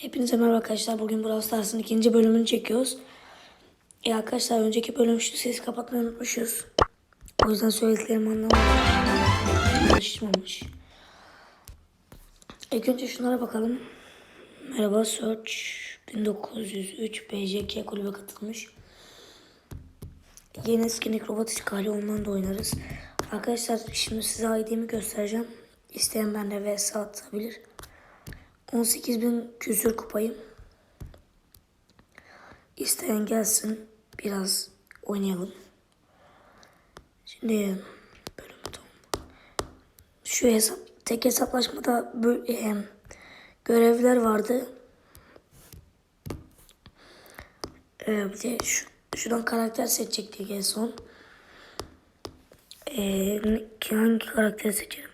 Hepinize merhaba arkadaşlar. Bugün Brawl Stars'ın ikinci bölümünü çekiyoruz. E arkadaşlar önceki bölüm şu sesi kapatmayı unutmuşuz. O yüzden söylediklerimi anlamadım. Çalışmamış. İlk önce şunlara bakalım. Merhaba Search 1903 BJK kulübe katılmış. Yeni etkinlik robot işgali ondan da oynarız. Arkadaşlar şimdi size ID'mi göstereceğim. İsteyen bende vs atabilir. 18.000 küsür kupayım. İsteyen gelsin biraz oynayalım. Şimdi bölümü tamam. Şu hesap tek hesaplaşmada e, görevler vardı. E, bir de şu, şuradan karakter seçecektik en son. E, hangi karakteri seçelim?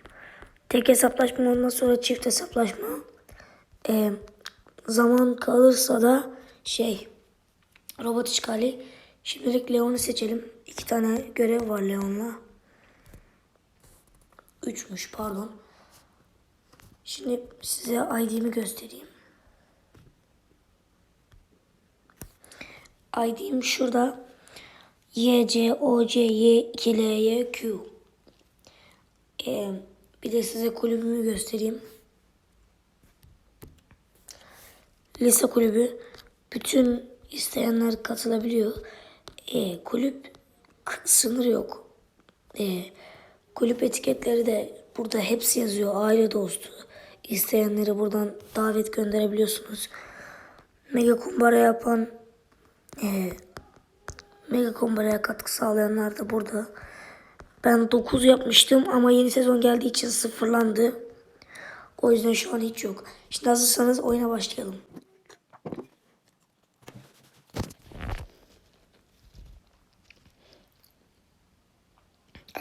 Tek hesaplaşma ondan sonra çift hesaplaşma. E, zaman kalırsa da şey robot işgali. Şimdilik Leon'u seçelim. İki tane görev var Leon'la. Üçmüş pardon. Şimdi size ID'mi göstereyim. ID'm şurada. Y, C, O, C, Y, 2, L, Y, Q. Ee, bir de size kulübümü göstereyim. Lise kulübü. Bütün isteyenler katılabiliyor. Ee, kulüp sınır yok. Ee, kulüp etiketleri de burada hepsi yazıyor. Aile dostu. İsteyenleri buradan davet gönderebiliyorsunuz. Mega kumbara yapan e, Mega kumbaraya katkı sağlayanlar da burada. Ben 9 yapmıştım ama yeni sezon geldiği için sıfırlandı. O yüzden şu an hiç yok. Şimdi hazırsanız oyuna başlayalım.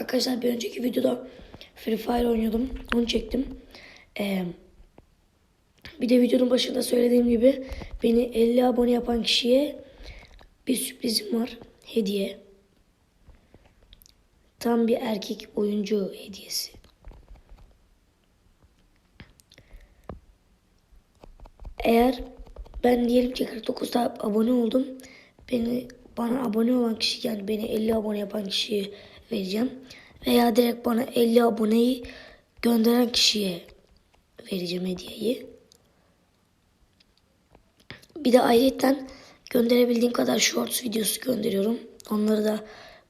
Arkadaşlar bir önceki videoda Free Fire oynuyordum. Onu çektim. Ee, bir de videonun başında söylediğim gibi beni 50 abone yapan kişiye bir sürprizim var. Hediye. Tam bir erkek oyuncu hediyesi. Eğer ben diyelim ki 49'da abone oldum. Beni bana abone olan kişi yani beni 50 abone yapan kişiye vereceğim. Veya direkt bana 50 aboneyi gönderen kişiye vereceğim hediyeyi. Bir de ayrıca gönderebildiğim kadar shorts videosu gönderiyorum. Onları da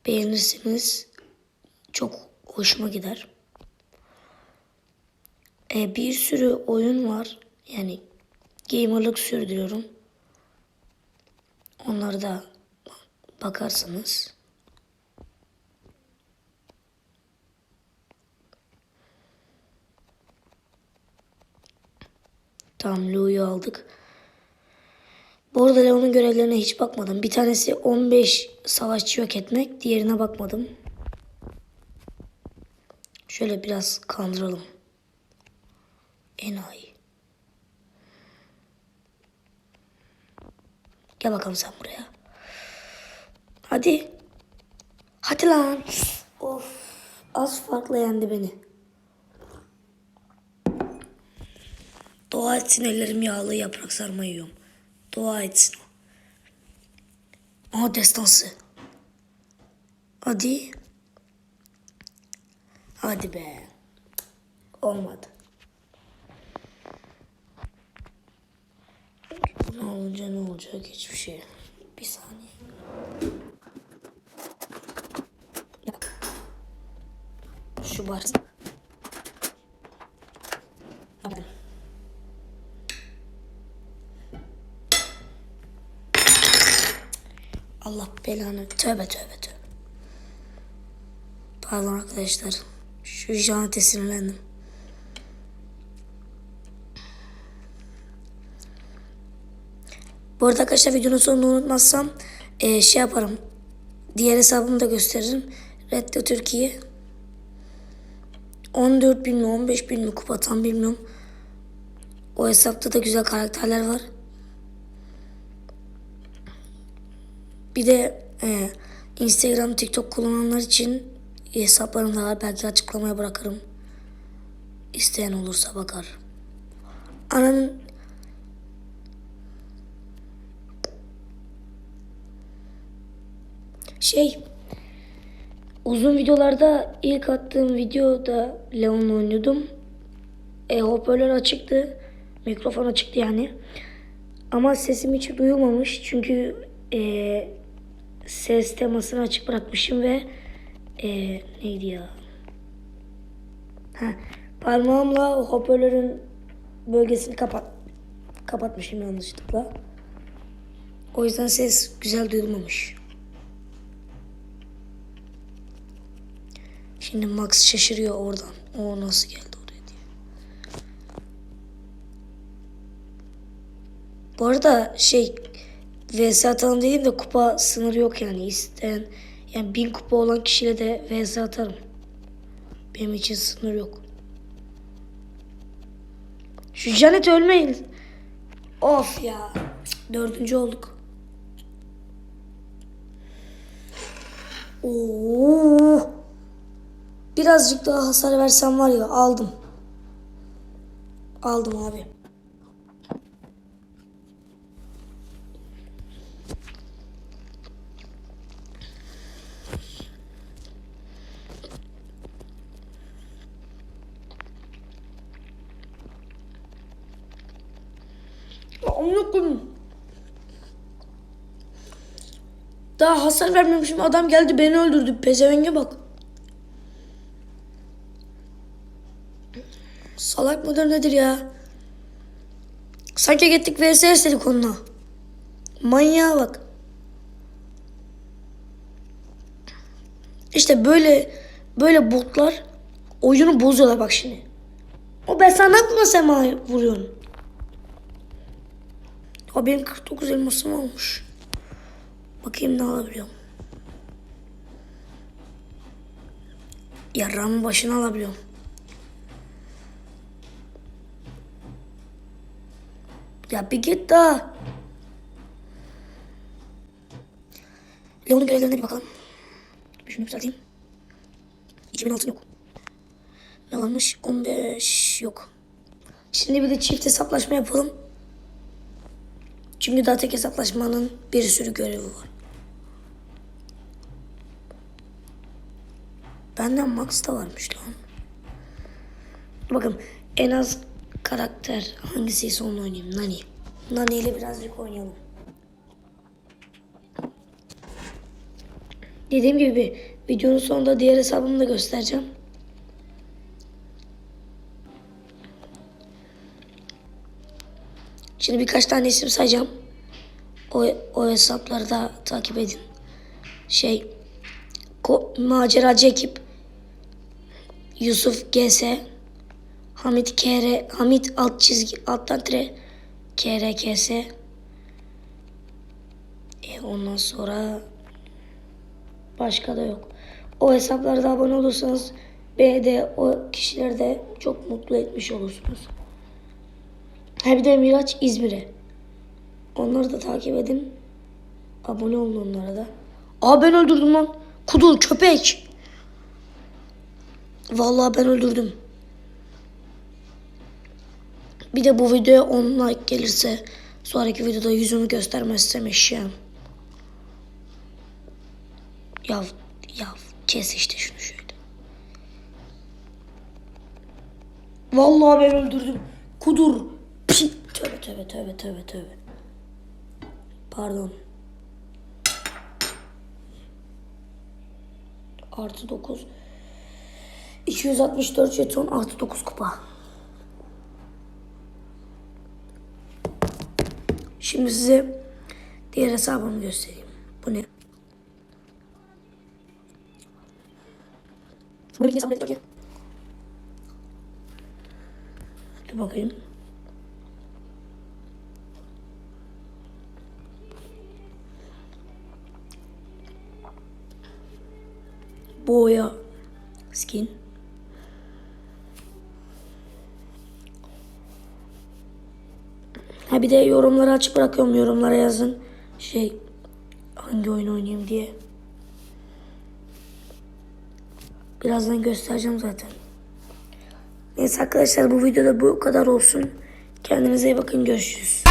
beğenirsiniz. Çok hoşuma gider. Ee, bir sürü oyun var. Yani gamerlık sürdürüyorum. Onları da bakarsınız. Tamam Lou'yu aldık. Bu arada Leon'un görevlerine hiç bakmadım. Bir tanesi 15 savaşçı yok etmek. Diğerine bakmadım. Şöyle biraz kandıralım. Enayi. Gel bakalım sen buraya. Hadi. Hadi lan. Of. Az farklı yendi beni. Dua etsin ellerim yağlı yaprak sarma yiyorum. Dua etsin. Aha destansı. Hadi. Hadi be. Olmadı. Ne olunca ne olacak hiçbir şey. Bir saniye. Şu. Yaptım. Allah belanı. Tövbe tövbe tövbe. Pardon arkadaşlar. Şu janete sinirlendim. Bu arada arkadaşlar videonun sonunu unutmazsam eee, şey yaparım. Diğer hesabımı da gösteririm. Red Dead Türkiye. 14 bin mi 15 bin mi kupa tam bilmiyorum. O hesapta da güzel karakterler var. Bir de e, Instagram, TikTok kullananlar için hesaplarım da var. Belki açıklamaya bırakırım. İsteyen olursa bakar. Ananın Şey uzun videolarda ilk attığım videoda Leon'la oynuyordum. E, hoparlör açıktı. Mikrofon açıktı yani. Ama sesim hiç duyulmamış. Çünkü e, ses temasını açık bırakmışım ve e, neydi ya? Ha, parmağımla hoparlörün bölgesini kapat kapatmışım yanlışlıkla. O yüzden ses güzel duyulmamış. Şimdi Max şaşırıyor oradan. O nasıl geldi oraya diye. Bu arada şey VS atalım değil de kupa sınırı yok yani isteyen yani bin kupa olan kişiyle de VS atarım. Benim için sınır yok. Şu Janet ölmeyin. Of ya. Dördüncü olduk. Oo. Birazcık daha hasar versem var ya aldım. Aldım abi. Amına. Daha hasar vermemişim adam geldi beni öldürdü. Pezevenge bak. Salak mıdır nedir ya? Sanki gittik vs istedik onunla. Manyağa bak. İşte böyle böyle botlar oyunu bozuyorlar bak şimdi. O ben sana aklıma sema vuruyorum. O benim 49 elmasım olmuş. Bakayım ne alabiliyorum. Yarramın başını alabiliyorum. Ya bir git daha. Leon'un görevlerine bir bakalım. Şunu yükselteyim. 2000 altın yok. Ne varmış? 15 yok. Şimdi bir de çift hesaplaşma yapalım. Çünkü daha tek hesaplaşmanın bir sürü görevi var. Benden Max da varmış lan. Bakın en az karakter hangisiyse onu oynayayım. Nani. Nani ile birazcık oynayalım. Dediğim gibi videonun sonunda diğer hesabımı da göstereceğim. Şimdi birkaç tane isim sayacağım. O, o hesapları da takip edin. Şey, ko, maceracı ekip, Yusuf GS, Hamit KR, Hamit alt çizgi, alttan tire, KRKS. E ondan sonra başka da yok. O hesaplara da abone olursanız beni de o kişileri de çok mutlu etmiş olursunuz. Ha bir de Miraç İzmir'e. Onları da takip edin. Abone olun onlara da. Aa ben öldürdüm lan. Kudur köpek. Vallahi ben öldürdüm. Bir de bu videoya 10 like gelirse sonraki videoda yüzümü göstermezsem eşeğim. Ya ya kes işte şunu şöyle. Vallahi ben öldürdüm. Kudur. Pi. Tövbe tövbe tövbe tövbe tövbe. Pardon. Artı 9. 264 jeton artı 9 kupa. Şimdi size diğer hesabımı göstereyim. Bu ne? Bu bir hesabı ne? Dur bakayım. Boya skin. Ha bir de yorumları açık bırakıyorum. Yorumlara yazın. Şey hangi oyun oynayayım diye. Birazdan göstereceğim zaten. Neyse arkadaşlar bu videoda bu kadar olsun. Kendinize iyi bakın. Görüşürüz.